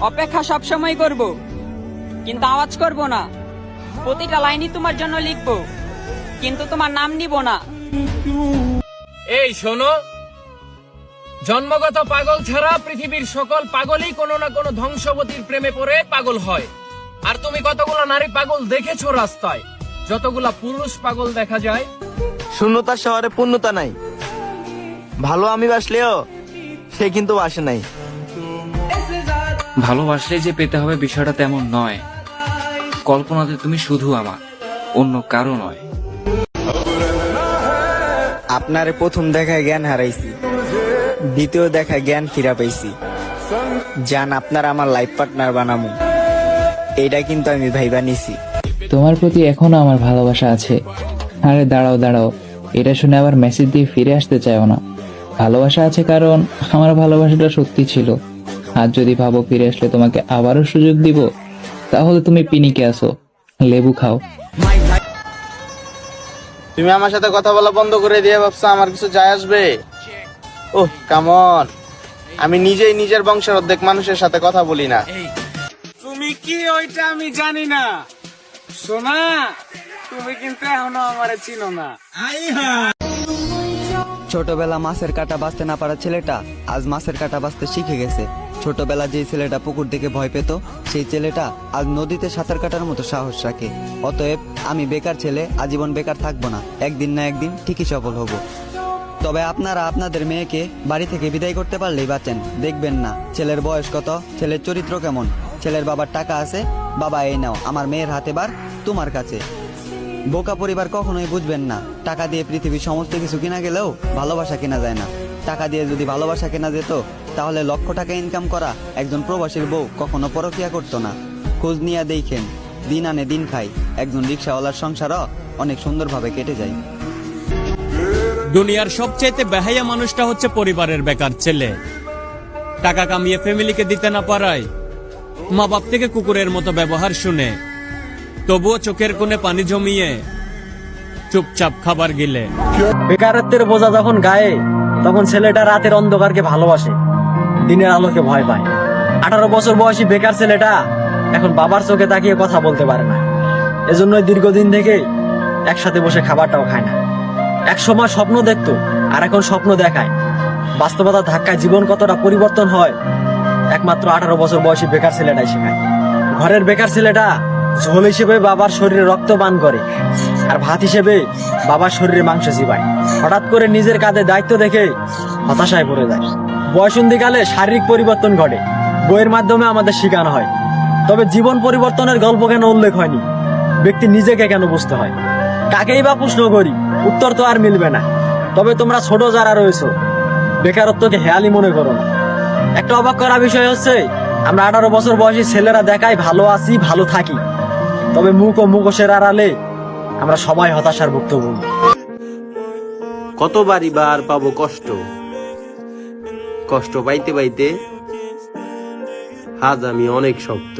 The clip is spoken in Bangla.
অপেক্ষা সবসময় করব কিন্তু আওয়াজ করব না। প্রতিটা লাইনই তোমার জন্য লিখব কিন্তু তোমার নাম নিব না। এই শোনো জন্মগত পাগল ছাড়া পৃথিবীর সকল পাগলই কোনো না কোনো ধ্বংসবতীর প্রেমে পড়ে পাগল হয়। আর তুমি কতগুলো নারী পাগল দেখেছ রাস্তায়? যতগুলা পুরুষ পাগল দেখা যায়। শূন্যতা শহরে পূর্ণতা নাই। ভালো আমি বাসলেও সে কিন্তু বাসে নাই। ভালোবাসলে যে পেতে হবে বিষয়টা তেমন নয়। কল্পনাতে তুমি শুধু আমার অন্য কারও নয়। আপনারে প্রথম দেখায় জ্ঞান হারাইছি দ্বিতীয় দেখায় জ্ঞান ফিরা পাইছি। জান আপনার আমার লাইফ পার্টনার বানামু। এটা কিন্তু আমি ভাইবা নিছি। তোমার প্রতি এখনও আমার ভালোবাসা আছে। আরে দাঁড়াও দাঁড়াও। এটা শুনে আবার মেসেজ দিয়ে ফিরে আসতে চাইও না। ভালোবাসা আছে কারণ আমার ভালোবাসাটা সত্যি ছিল। আর যদি ভাবো ফিরে আসলে তোমাকে আবারও সুযোগ দিব তাহলে তুমি পিনিকে আসো লেবু খাও। তুমি আমার সাথে কথা বলা বন্ধ করে দিয়ে ভাবছ আমার কিছু যায় আসবে? ওহ কামন আমি নিজেই নিজের বংশের অর্ধেক মানুষের সাথে কথা বলি না। তুমি কি ওইটা আমি জানি না। সোনা তুমি কিন্তু এখনও আমারে চিনো না। ছোটবেলা মাছের কাটা বাঁচতে না পারা ছেলেটা আজ মাছের কাটা বাঁচতে শিখে গেছে। ছোটবেলা যে ছেলেটা পুকুর দেখে ভয় পেত, সেই ছেলেটা আজ নদীতে সাঁতার কাটার মতো সাহস রাখে। অতএব আমি বেকার ছেলে, আজীবন বেকার থাকব না। একদিন না একদিন ঠিকই সফল হব। তবে আপনারা আপনাদের মেয়েকে বাড়ি থেকে বিদায় করতে পারলেই বাঁচেন। দেখবেন না, ছেলের বয়স কত, ছেলের চরিত্র কেমন। ছেলের বাবার টাকা আছে, বাবা এই নাও, আমার মেয়ের হাতে বার, তোমার কাছে। বোকা পরিবার কখনোই বুঝবেন না। টাকা দিয়ে পৃথিবীর সমস্ত কিছু কিনা গেলেও ভালোবাসা কেনা যায় না। টাকা দিয়ে যদি ভালোবাসা কেনা যেত তাহলে লক্ষ টাকা ইনকাম করা একজন প্রবাসীর বউ কখনো পরকিয়া করতো না। খোঁজ নিয়ে দেখেন দিন আনে দিন খাই একজন রিক্সাওয়ালার সংসারও অনেক সুন্দরভাবে কেটে যায়। দুনিয়ার সবচেয়ে বেহাইয়া মানুষটা হচ্ছে পরিবারের বেকার ছেলে। টাকা কামিয়ে ফ্যামিলিকে দিতে না পারায় মা বাপ থেকে কুকুরের মতো ব্যবহার শুনে তবুও চোখের কোণে পানি জমিয়ে চুপচাপ খাবার গিলে। বেকারত্বের বোঝা যখন গায়ে তখন ছেলেটা রাতের অন্ধকারকে ভালোবাসে, দিনের আলোকে ভয় পায়। আঠারো বছর বয়সী বেকার ছেলেটা এখন বাবার চোখে তাকিয়ে কথা বলতে পারে না। এজন্যই দীর্ঘদিন থেকে একসাথে বসে খাবারটাও খায় না। এক সময় স্বপ্ন দেখতো, আর এখন স্বপ্ন দেখায়। বাস্তবতার ধাক্কায় জীবন কতটা পরিবর্তন হয়, একমাত্র আঠারো বছর বয়সী বেকার ছেলেটাই শেখায়। ঘরের বেকার ছেলেটা ঝোল হিসেবে বাবার শরীরে রক্ত পান করে আর ভাত হিসেবে বাবার শরীরে মাংস চিবায়। হঠাৎ করে নিজের কাঁধে দায়িত্ব দেখে হতাশায় পড়ে যায়। বয়সন্ধিকালে শারীরিক পরিবর্তন ঘটে। বইয়ের মাধ্যমে আমাদের শেখানো হয়। তবে জীবন পরিবর্তনের গল্প কেন উল্লেখ হয়নি? ব্যক্তি নিজেকে কেন বুঝতে হয়? কাকেই বা প্রশ্ন করি, উত্তর তো আর মিলবে না। তবে তোমরা ছোট যারা রয়েছো, বেকারত্বকে হেয়ালি মনে করো না। একটা অবাক করা বিষয় হচ্ছে, আমরা আঠারো বছর বয়সী ছেলেরা দেখাই ভালো আছি, ভালো থাকি। তবে মুখ ও মুখোশের আড়ালে আমরা সবাই হতাশার ভুক্তভোগী। কতবারই বার পাবো কষ্ট? কষ্ট পাইতে পাইতে আজ আমি অনেক শক্ত।